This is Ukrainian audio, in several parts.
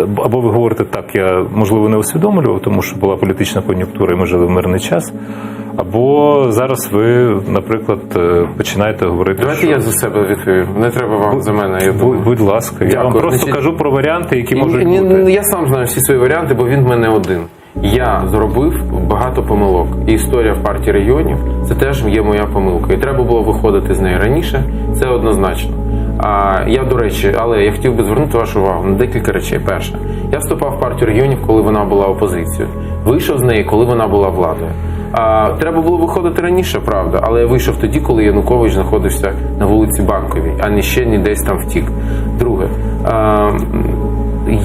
або ви говорите так, я можливо не усвідомлював, тому що була політична кон'юнктура, і ми жили в мирний час. Або зараз ви, наприклад, е, починаєте говорити. Давайте що... я за себе відповім. Не треба вам за мене. Я Будь, думаю. будь ласка, я вам просто Значить, кажу про варіанти, які можуть Ні, бути. Я сам знаю всі свої варіанти, бо він в мене один. Я зробив багато помилок. І історія в партії регіонів це теж є моя помилка. І треба було виходити з неї раніше. Це однозначно. А я до речі, але я хотів би звернути вашу увагу на декілька речей. Перше, я вступав в партію регіонів, коли вона була опозицією. Вийшов з неї, коли вона була владою. А, треба було виходити раніше, правда, але я вийшов тоді, коли Янукович знаходився на вулиці Банковій, а не ще ні десь там втік. Друге, а,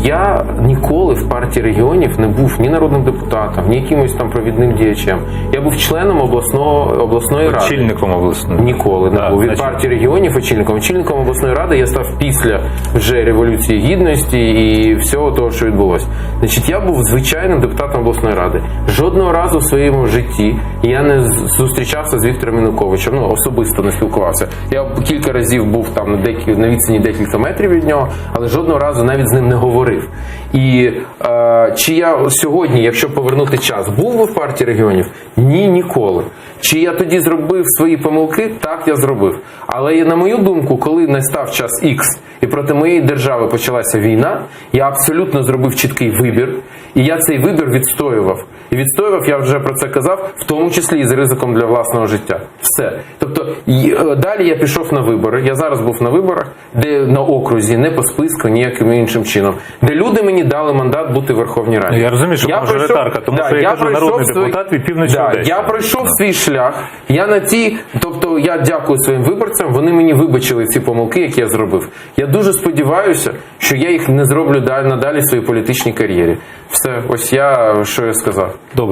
я ніколи в партії регіонів не був ні народним депутатом, ні якимось там провідним діячем. Я був членом обласного обласної ради. Очільником обласної. Ніколи не Так, був від значить- партії регіонів очільником. Очільником обласної ради я став після вже революції гідності і всього того, що відбулося. Значить, я був звичайним депутатом обласної ради. Жодного разу в своєму житті я не зустрічався з Віктором Януковичем. Ну особисто не спілкувався. Я кілька разів був там на декі на відстані декілька метрів від нього, але жодного разу навіть з ним не говорив. І е, чи я сьогодні, якщо повернути час, був би в партії регіонів? Ні, ніколи. Чи я тоді зробив свої помилки? Так, я зробив. Але на мою думку, коли настав час X і проти моєї держави почалася війна, я абсолютно зробив чіткий вибір, і я цей вибір відстоював. І відстоював, я вже про це казав, в тому числі і з ризиком для власного життя. Все. Тобто, е, далі я пішов на вибори. Я зараз був на виборах, де на окрузі, не по списку, ніяким іншим чином, де люди мені дали мандат бути в Верховній Раді. Ну, Я розумію, що я мажоритарка, тому що я кажу, пройшов народний свій- депутат від півночі Да, Я пройшов Ну. свій шлях. Я на ті, тобто я дякую своїм виборцям. Вони мені вибачили ці помилки, які я зробив. Я дуже сподіваюся, що я їх не зроблю далі надалі в своїй політичній кар'єрі. Все, ось я що я сказав. Добре.